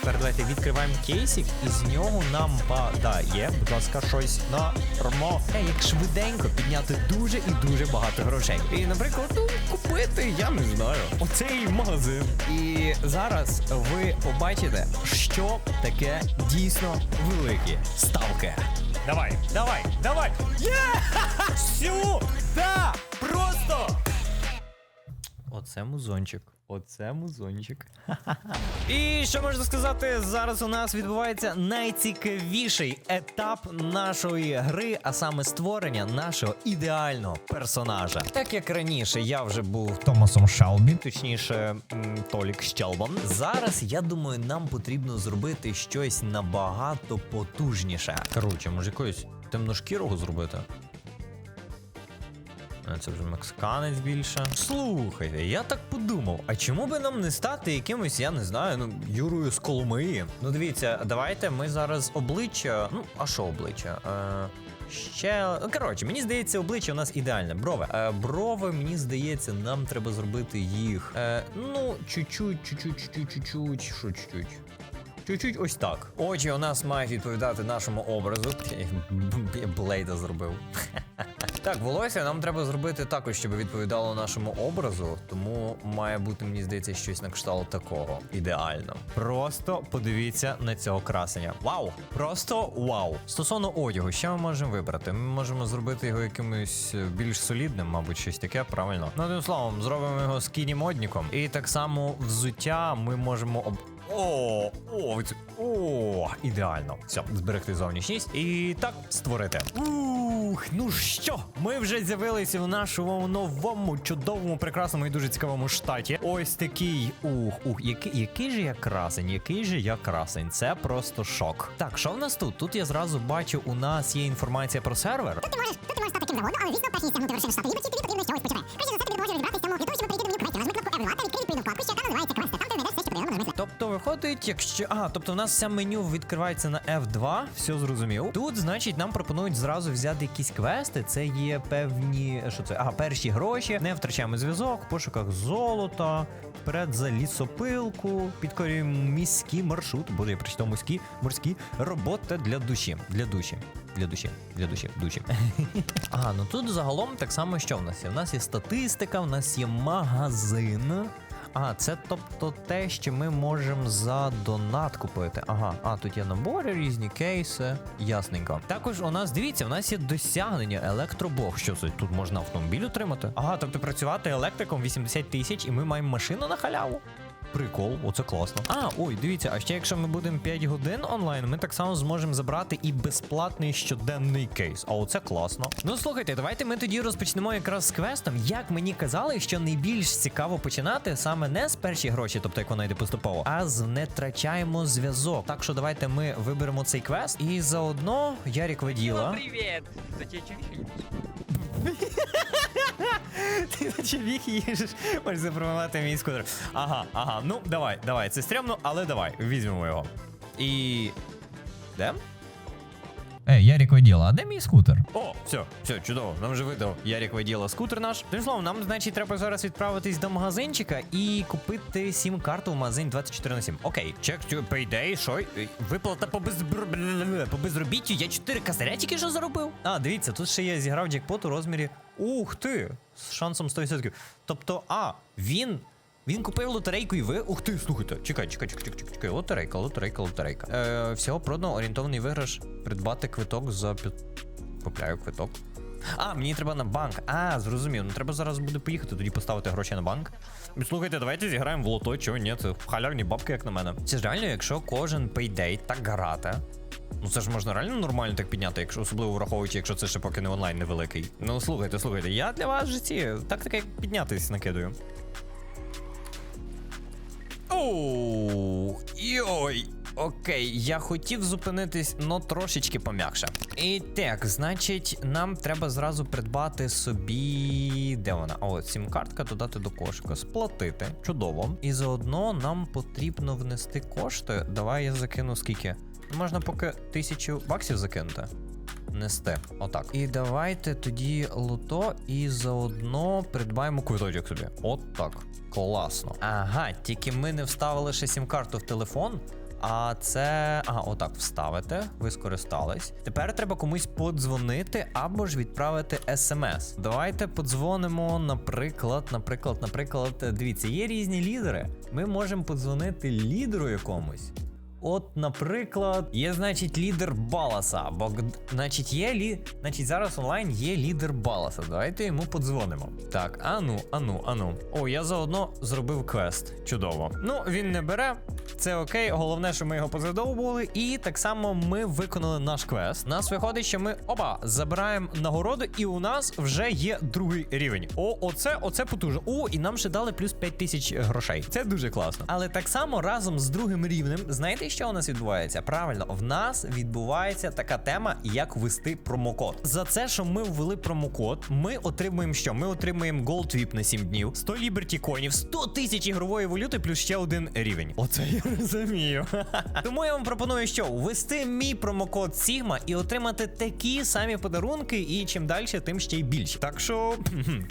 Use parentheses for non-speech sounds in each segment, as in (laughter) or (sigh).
Тепер давайте відкриваємо кейсик, і з нього нам падає, будь ласка, щось на рмо. Е, як швиденько підняти дуже і дуже багато грошей. І, наприклад, ну, купити, я не знаю, оцей магазин. І зараз ви побачите, що таке дійсно великі ставки. Давай, давай, давай! Є! (laughs) Всю! Да! Просто! Оце музончик. Оце музончик. І що можна сказати, зараз у нас відбувається найцікавіший етап нашої гри, а саме створення нашого ідеального персонажа. Так як раніше я вже був Томасом Шалбі, точніше, Толік Щелбан. Зараз я думаю, нам потрібно зробити щось набагато потужніше. Коротше, може якоюсь темношкірого зробити. Це вже мексиканець більше. Слухайте, я так подумав, а чому би нам не стати якимось, я не знаю, ну, Юрою з Коломиї? Ну дивіться, давайте ми зараз обличчя. Ну, а що обличчя? Е, ще. ну, Коротше, мені здається, обличчя у нас ідеальне. Брови. Е, брови, мені здається, нам треба зробити їх. Е, ну, чуть-чуть, чуть-чуть, чуть-чуть, чуть-чуть. Що чуть-чуть? Чуть-чуть ось так. Очі у нас мають відповідати нашому образу. Блейда зробив. (laughs) Так, волосся нам треба зробити також, щоб відповідало нашому образу, тому має бути, мені здається, щось на кшталт такого. Ідеально. Просто подивіться на цього красення. Вау! Просто вау! Стосовно одягу, що ми можемо вибрати? Ми можемо зробити його якимось е, більш солідним, мабуть, щось таке, правильно. Ну, одним словом, зробимо його скіні модніком. І так само взуття ми можемо об. О, о, о, ідеально. Все, зберегти зовнішність і так створити. Ух, ну що, ми вже з'явилися в нашому новому, чудовому, прекрасному і дуже цікавому штаті. Ось такий. Ух, ух, який, який же я красень, який же я красень. Це просто шок. Так, що в нас тут? Тут я зразу бачу, у нас є інформація про сервер. Тут ти можеш, тут ти можеш стати ким завгодно, але звісно, перш ніж стягнути вершину штату ліберті, тобі потрібно з чогось починати. Перш за все, тобі допоможе розібратися в цьому для того, щоб перейти до меню квестів. Кнопку Everyone та відкрий відповідну вкладку, що яка називається квести. Там ти знайдеш Тобто виходить, якщо. А, тобто у нас все меню відкривається на F2, все зрозумів. Тут, значить, нам пропонують зразу взяти якісь квести. Це є певні. Що це? Ага, перші гроші. Не втрачаємо зв'язок, пошуках золота, вперед за лісопилку, підкорюємо міський маршрут. Боже, я прочитав морські, морські робота для душі. Для душі. Для душі, для душі, душі. (laughs) Ага, ну тут загалом так само, що в нас є. В нас є статистика, в нас є магазин. А, це тобто те, що ми можемо за донат купити. Ага, а тут є набори, різні кейси. Ясненько. Також у нас, дивіться, у нас є досягнення електробог. Що це? Тут можна автомобіль отримати? Ага, тобто працювати електриком 80 тисяч, і ми маємо машину на халяву. Прикол, оце класно. А, ой, дивіться, а ще якщо ми будемо 5 годин онлайн, ми так само зможемо забрати і безплатний щоденний кейс. А оце класно. Ну слухайте, давайте ми тоді розпочнемо якраз з квестом. Як мені казали, що найбільш цікаво починати саме не з перші гроші, тобто як вона йде поступово, а з не втрачаємо зв'язок. Так що давайте ми виберемо цей квест і заодно Ярік Воділа. Привет! За наче вік їжеш, можеш запропонувати мій скутер. Ага, ага, ну давай, давай. Це стрімно, але давай, візьмемо його. І. Де? Ей, Ярік Воділа, а де мій скутер? О, все, все, чудово. Нам вже видав Ярік Воділа скутер наш. Тим словом, нам, значить, треба зараз відправитись до магазинчика і купити сім-карту в магазин 24 на 7. Окей, чек, payday, що? Е, Виплата по, безбр... по безробіттю. Я 4 косаря тільки що заробив. А, дивіться, тут ще я зіграв джекпот у розмірі. Ух ти! З шансом 100%. Тобто, а, він. Він купив лотерейку і ви. Ух ти, слухайте. Чекай, чекай, чекай, чекай, чекай. Лотерейка, лотерейка, лотерейка. Е, всього продано орієнтовний виграш. Придбати квиток за. Купляю квиток. А, мені треба на банк. А, зрозумів. Ну треба зараз буде поїхати, тоді поставити гроші на банк. Слухайте, давайте зіграємо в лото, чого ні, це халявні бабки, як на мене. Це ж реально, якщо кожен пейдей так грати. Ну це ж можна реально нормально так підняти, якщо особливо враховуючи, якщо це ще поки не онлайн невеликий. Ну слухайте, слухайте, я для вас в житті так таке як піднятись накидаю. Оу, йой. Окей, я хотів зупинитись, но трошечки пом'якше. І так, значить, нам треба зразу придбати собі. Де вона? От сім-картка, додати до кошика, сплатити. Чудово. І заодно нам потрібно внести кошти. Давай я закину скільки. Можна поки тисячу баксів закинути. нести. Отак. І давайте тоді лото і заодно придбаємо квиточок собі. От так. Класно. Ага, тільки ми не вставили ще сім-карту в телефон. А це. Ага, отак вставити. Ви скористались. Тепер треба комусь подзвонити або ж відправити смс. Давайте подзвонимо, наприклад, наприклад, наприклад, дивіться, є різні лідери. Ми можемо подзвонити лідеру якомусь. От, наприклад, є, значить, лідер Баласа. Бо, значить, є лі... значить, зараз онлайн є лідер Баласа. Давайте йому подзвонимо. Так, ану, ану, ану. О, я заодно зробив квест. Чудово. Ну, він не бере. Це окей, головне, що ми його позадовбували. І так само ми виконали наш квест. Нас виходить, що ми опа, забираємо нагороду, і у нас вже є другий рівень. О, оце, оце потужно. О, і нам ще дали плюс 5 тисяч грошей. Це дуже класно. Але так само разом з другим рівнем, знаєте, що у нас відбувається? Правильно, в нас відбувається така тема, як ввести промокод. За це, що ми ввели промокод, ми отримуємо що? Ми отримуємо Gold VIP на 7 днів, 100 Liberty коїнів, 100 тисяч ігрової валюти, плюс ще один рівень. Оце я розумію. (laughs) Тому я вам пропоную, що ввести мій промокод Sigma і отримати такі самі подарунки, і чим далі, тим ще й більше. Так що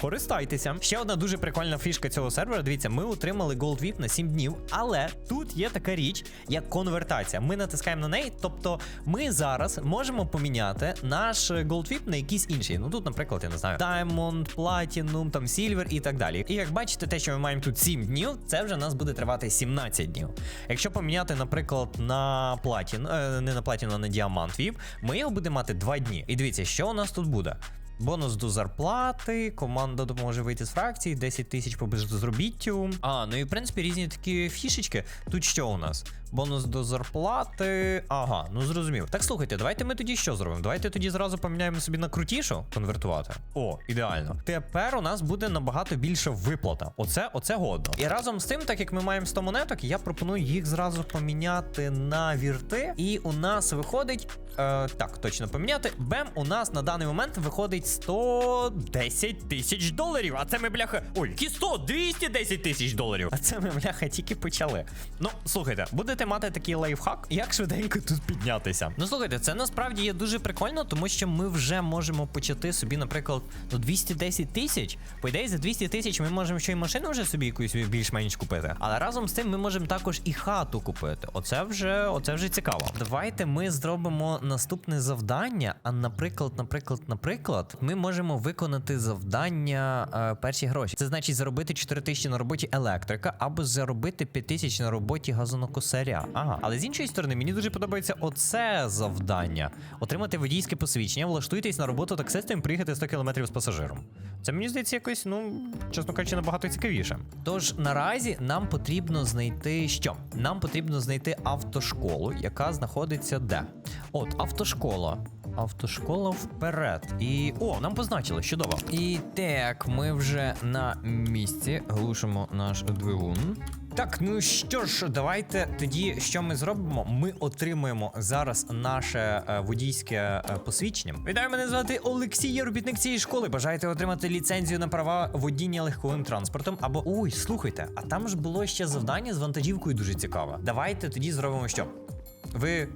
користайтеся. Ще одна дуже прикольна фішка цього сервера. Дивіться, ми отримали Gold VIP на 7 днів, але тут є така річ, як конвертація. Ми натискаємо на неї, тобто ми зараз можемо поміняти наш Gold VIP на якийсь інший. Ну тут, наприклад, я не знаю, Diamond, Platinum, там Silver і так далі. І як бачите, те, що ми маємо тут 7 днів, це вже нас буде тривати 17 днів. Якщо поміняти, наприклад, на платін, е, не на платіну, а на діамант VIP, ми його будемо мати 2 дні. І дивіться, що у нас тут буде. Бонус до зарплати, команда допоможе вийти з фракції, 10 тисяч по безробіттю. А, ну і в принципі різні такі фішечки. Тут що у нас? Бонус до зарплати. Ага, ну зрозумів. Так слухайте, давайте ми тоді що зробимо? Давайте тоді зразу поміняємо собі на крутішу конвертувати. О, ідеально. Тепер у нас буде набагато більша виплата. Оце, оце годно. І разом з тим, так як ми маємо 100 монеток, я пропоную їх зразу поміняти на вірти. І у нас виходить. Е, так, точно поміняти. Бем, у нас на даний момент виходить 110 тисяч доларів. А це ми, бляха. Ой, які 100? 210 тисяч доларів. А це ми, бляха, тільки почали. Ну, слухайте, будете мати такий лайфхак, як швиденько тут піднятися. Ну, слухайте, це насправді є дуже прикольно, тому що ми вже можемо почати собі, наприклад, ну 210 тисяч. По ідеї, за 200 тисяч ми можемо ще й машину вже собі якусь більш-менш купити. Але разом з тим ми можемо також і хату купити. Оце вже, оце вже цікаво. Давайте ми зробимо наступне завдання. А наприклад, наприклад, наприклад, ми можемо виконати завдання е, перші гроші. Це значить заробити 4 тисячі на роботі електрика або заробити 5 тисяч на роботі газонокосаря. Ага, але з іншої сторони, мені дуже подобається оце завдання: отримати водійське посвідчення, влаштуйтесь на роботу таксистом і приїхати 100 км з пасажиром. Це мені здається якось, ну чесно кажучи, набагато цікавіше. Тож наразі нам потрібно знайти що? Нам потрібно знайти автошколу, яка знаходиться де? От, автошкола. Автошкола вперед. І. О, нам позначили, чудово. І так, ми вже на місці. Глушимо наш двигун. Так, ну що ж, давайте тоді, що ми зробимо? Ми отримуємо зараз наше е, водійське е, посвідчення. Вітаю, мене звати Олексій, я робітник цієї школи. Бажаєте отримати ліцензію на права водіння легковим транспортом? Або ой, слухайте, а там ж було ще завдання з вантажівкою дуже цікаве. Давайте тоді зробимо що? Ви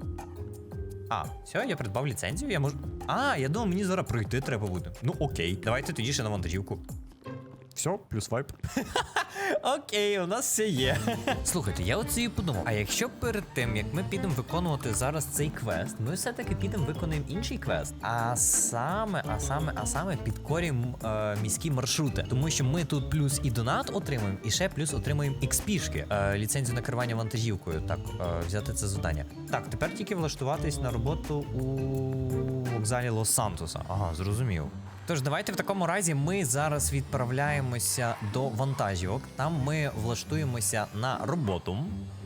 а, все, я придбав ліцензію, я можу. А, я думав, мені зараз пройти треба буде. Ну окей, давайте тоді ще на вантажівку. Все, плюс вайп. Окей, у нас все є. Слухайте, я оце і подумав. А якщо перед тим, як ми підемо виконувати зараз цей квест, ми все-таки підемо виконуємо інший квест. А саме, а саме, а саме підкорюємо е, міські маршрути. Тому що ми тут плюс і донат отримуємо, і ще плюс отримуємо XP-шки. Е, ліцензію на керування вантажівкою. Так, е, взяти це завдання. Так, тепер тільки влаштуватись на роботу у вокзалі Лос-Сантоса. Ага, зрозумів. Тож давайте в такому разі ми зараз відправляємося до вантажівок. Там ми влаштуємося на роботу.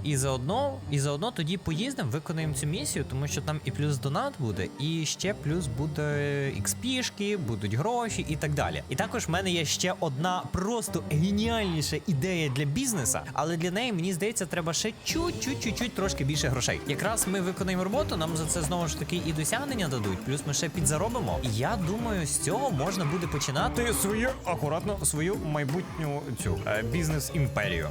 І заодно, і заодно тоді поїздимо, виконуємо цю місію, тому що там і плюс донат буде, і ще плюс буде XP-шки, будуть гроші і так далі. І також в мене є ще одна просто геніальніша ідея для бізнеса, але для неї мені здається, треба ще чуть-чуть, чуть-чуть трошки більше грошей. Якраз ми виконуємо роботу, нам за це знову ж таки і досягнення дадуть, плюс ми ще підзаробимо. І я думаю, з цього можна буде починати свою акуратно свою майбутню цю е, бізнес-імперію.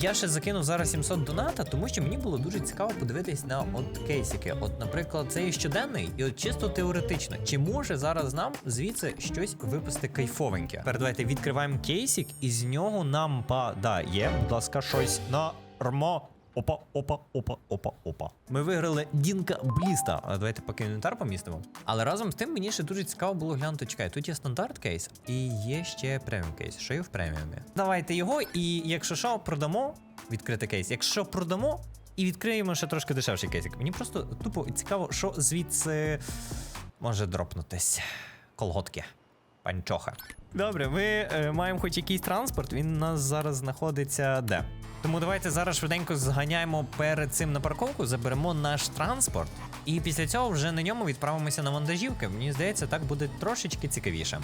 Я ще закинув зараз 700 доната, тому що мені було дуже цікаво подивитись на от кейсики. От, наприклад, цей щоденний, і от чисто теоретично, чи може зараз нам звідси щось випусти кайфовеньке? Тепер давайте відкриваємо кейсик, і з нього нам падає, будь ласка, щось нормо. Опа, опа, опа, опа, опа. Ми виграли Дінка Бліста. Давайте поки інвентар помістимо. Але разом з тим мені ще дуже цікаво було глянути. Чекай, тут є стандарт кейс і є ще преміум кейс. Що є в преміумі? Давайте його, і якщо що, продамо відкрити кейс. Якщо продамо, і відкриємо ще трошки дешевший кейсик. Мені просто тупо цікаво, що звідси може дропнутись. Колготки. Панчоха. Добре, ми е, маємо хоч якийсь транспорт, він у нас зараз знаходиться де? Тому давайте зараз швиденько зганяємо перед цим на парковку, заберемо наш транспорт, і після цього вже на ньому відправимося на вантажівки. Мені здається, так буде трошечки цікавіше.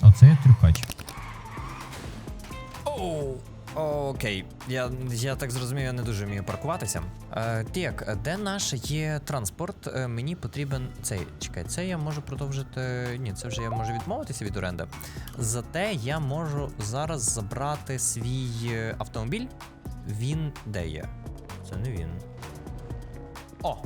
Оце я трюкач. Оу. Окей, я, я так зрозумів, я не дуже вмію паркуватися. Е, так, де наш є транспорт? Е, мені потрібен цей. Чекай, це я можу продовжити. Ні, це вже я можу відмовитися від оренди. Зате я можу зараз забрати свій е, автомобіль. Він де є? Це не він. О!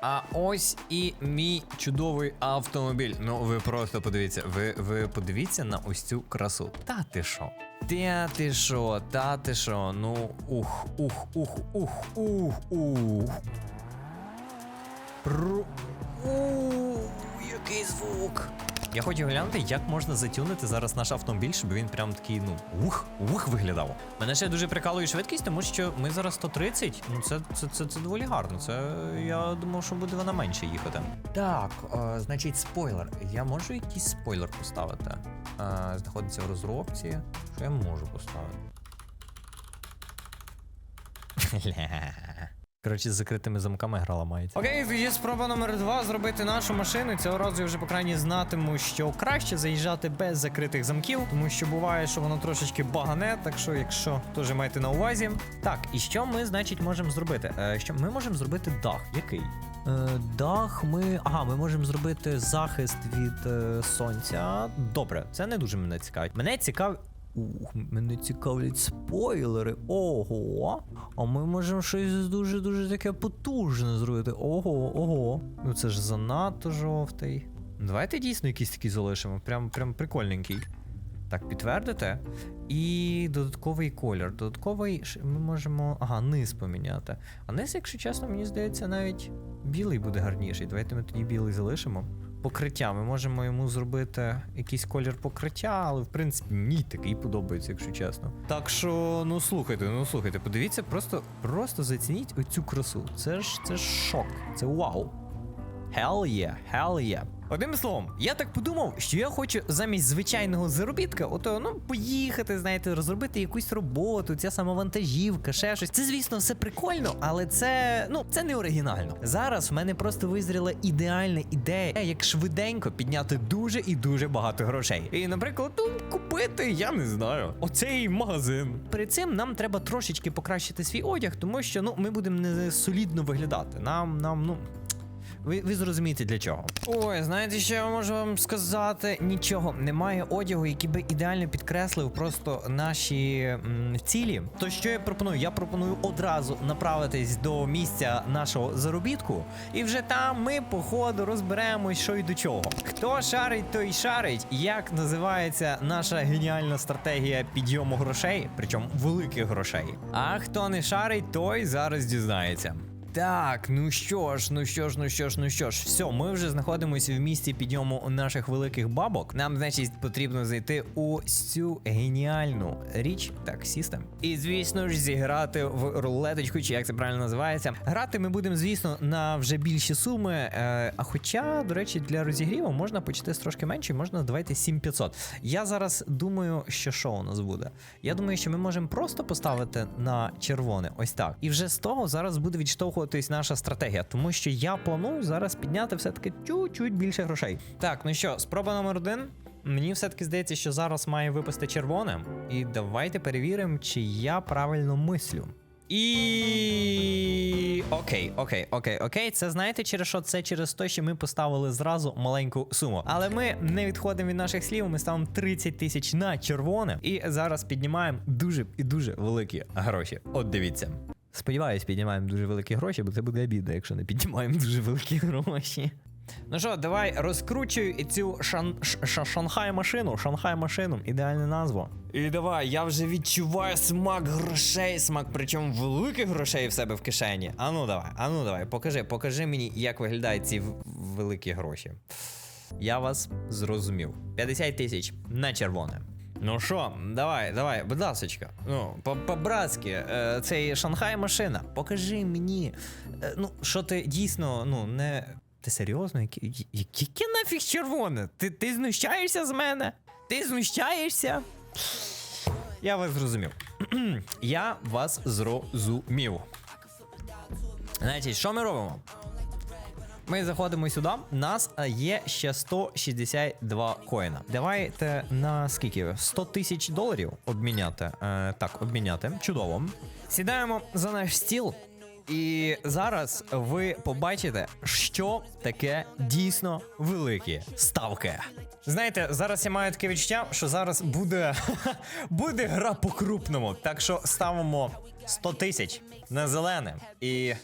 А ось і мій чудовий автомобіль. Ну, ви просто подивіться, ви, ви подивіться на ось цю красу. Та ти що? Та ти що, та ти що? Ну, ух, ух, ух, ух, ух, ух. Ру... У, який звук. Я хотів глянути, як можна затюнити зараз наш автомобіль, щоб він прям такий, ну, ух, ух виглядав. Мене ще дуже прикалує швидкість, тому що ми зараз 130. Ну, це, це, це, це доволі гарно. Це я думав, що буде вона менше їхати. Так, е, значить, спойлер. Я можу якийсь спойлер поставити? Е, знаходиться в розробці. Що я можу поставити? (laughs) Коротше, з закритими замками гра ламається. Окей, тоді спроба номер два зробити нашу машину. Цього разу я вже по крайній знатиму, що краще заїжджати без закритих замків, тому що буває, що воно трошечки багане. Так що, якщо теж майте на увазі. Так, і що ми, значить, можемо зробити? Е, що ми можемо зробити дах? Який? Е, дах ми. Ага, ми можемо зробити захист від е, сонця. Добре, це не дуже мене цікавить. Мене цікавить. Ух, мене цікавлять спойлери. Ого. А ми можемо щось дуже-дуже таке потужне зробити. Ого, ого. Ну це ж занадто жовтий. Давайте дійсно якийсь такий залишимо. Прям, прям прикольненький. Так, підтвердите. І додатковий колір. Додатковий ми можемо. Ага, низ поміняти. А низ, якщо чесно, мені здається, навіть білий буде гарніший. Давайте ми тоді білий залишимо. Покриття. Ми можемо йому зробити якийсь колір покриття, але в принципі мені такий подобається, якщо чесно. Так що, ну слухайте, ну слухайте, подивіться, просто, просто зацініть оцю красу. Це ж це ж шок, це вау. Hell yeah, hell yeah. Одним словом, я так подумав, що я хочу замість звичайного заробітка, ото ну поїхати, знаєте, розробити якусь роботу, ця сама вантажівка, ще щось. Це, звісно, все прикольно, але це ну це не оригінально. Зараз в мене просто визріла ідеальна ідея, як швиденько підняти дуже і дуже багато грошей. І, наприклад, ну, купити, я не знаю, оцей магазин. Перед цим нам треба трошечки покращити свій одяг, тому що ну ми будемо не солідно виглядати. Нам, нам, ну. Ви, ви зрозумієте для чого. Ой, знаєте, що я можу вам сказати? Нічого, немає одягу, який би ідеально підкреслив просто наші м, цілі. То що я пропоную? Я пропоную одразу направитись до місця нашого заробітку, і вже там ми по ходу розберемось, що і до чого. Хто шарить, той шарить. Як називається наша геніальна стратегія підйому грошей, причому великих грошей. А хто не шарить, той зараз дізнається. Так, ну що ж, ну що ж, ну що ж, ну що ж, все, ми вже знаходимося в місці підйому наших великих бабок. Нам, значить, потрібно зайти у цю геніальну річ, так, System. І, звісно ж, зіграти в рулеточку, чи як це правильно називається. Грати ми будемо, звісно, на вже більші суми. Е, а хоча, до речі, для розігріву можна почати з трошки менше, можна давайте 7500. Я зараз думаю, що що у нас буде. Я думаю, що ми можемо просто поставити на червоне, ось так. І вже з того зараз буде відштовхуватись наша стратегія, тому що я планую зараз підняти все-таки чуть-чуть більше грошей. Так, ну що, спроба номер один. Мені все-таки здається, що зараз має випасти червоне. І давайте перевіримо, чи я правильно мислю. І окей, окей, окей, окей. Це знаєте, через що? Це через те, що ми поставили зразу маленьку суму. Але ми не відходимо від наших слів. Ми ставимо 30 тисяч на червоне. І зараз піднімаємо дуже і дуже великі гроші. От дивіться. Сподіваюсь, піднімаємо дуже великі гроші, бо це буде обідно, якщо не піднімаємо дуже великі гроші. Ну що, давай розкручуй і цю шан, ш, Шанхай машину, Шанхай машину, ідеальна назва. І давай, я вже відчуваю смак грошей, смак, причому великих грошей в себе в кишені. Ану давай, ану давай, покажи, покажи мені, як виглядають ці великі гроші. Я вас зрозумів. 50 тисяч на червоне. Ну що, давай, давай, будь ласочка. Ну, по- по-братськи, е, цей Шанхай машина. Покажи мені. Е, ну, що ти дійсно, ну, не. Ти серйозно? Яке, нафіг червоне? Ти, ти знущаєшся з мене? Ти знущаєшся? Я вас зрозумів. (clears throat) Я вас зрозумів. Значить, що ми робимо? Ми заходимо сюди. Нас е, є ще 162 коїна. Давайте на скільки? 100 тисяч доларів обміняти. Е, так, обміняти. Чудово. Сідаємо за наш стіл. І зараз ви побачите, що таке дійсно великі ставки. Знаєте, зараз я маю таке відчуття, що зараз буде, (laughs) буде гра по-крупному. Так що ставимо 100 тисяч на зелене. І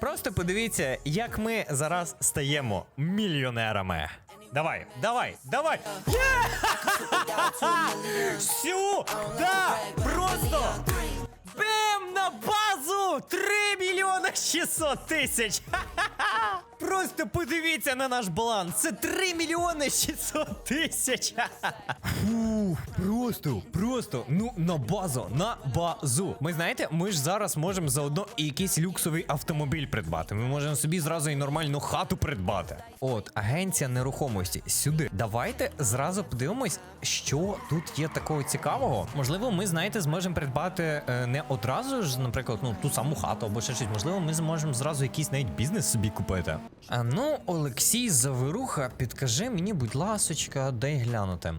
Просто подивіться, як ми зараз стаємо мільйонерами. Давай, давай, давай! Сюда! Просто! Бим на базу! 3 мільйони 600 тисяч! Ха-ха-ха! Просто подивіться на наш баланс! Це 3 мільйони 600 тисяч! Фух, просто, просто, ну на базу, на базу. Ми знаєте, ми ж зараз можемо заодно і якийсь люксовий автомобіль придбати. Ми можемо собі зразу і нормальну хату придбати. От, агенція нерухомості сюди. Давайте зразу подивимось, що тут є такого цікавого. Можливо, ми знаєте, зможемо придбати е, не одразу ж, наприклад, ну ту саму хату або ще щось. Можливо, ми зможемо зразу якийсь навіть бізнес собі купити. А ну, Олексій Завируха, підкажи мені, будь ласочка, дай глянути.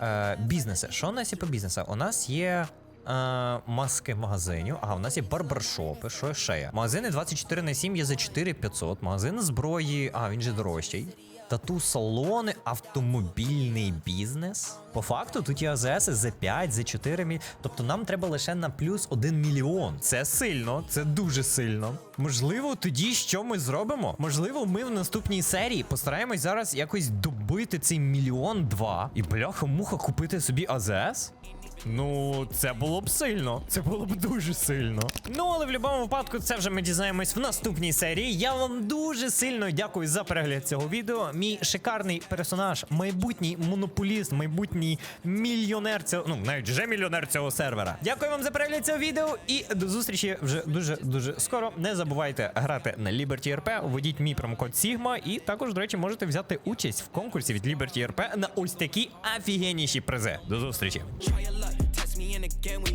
Е, бізнеси. Що у нас є по бізнесу? У нас є. Е, маски магазинів. Ага, у нас є барбершопи, що ще є? Магазини 24 на 7 є за 4500, магазини зброї, а він же дорожчий. Тату салони, автомобільний бізнес. По факту тут є АЗС за 5, за 4 міль. Тобто нам треба лише на плюс 1 мільйон. Це сильно, це дуже сильно. Можливо, тоді що ми зробимо? Можливо, ми в наступній серії постараємось зараз якось добити цей мільйон два і бляха-муха купити собі АЗС. Ну, це було б сильно. Це було б дуже сильно. Ну, але в будь-якому випадку це вже ми дізнаємось в наступній серії. Я вам дуже сильно дякую за перегляд цього відео. Мій шикарний персонаж, майбутній монополіст, майбутній мільйонер цього, ну навіть вже мільйонер цього сервера. Дякую вам за перегляд цього відео і до зустрічі вже дуже дуже скоро. Не забувайте грати на Liberty RP, введіть мій промокод Sigma і також, до речі, можете взяти участь в конкурсі від Liberty RP на ось такі офігенніші призи. До зустрічі. Again we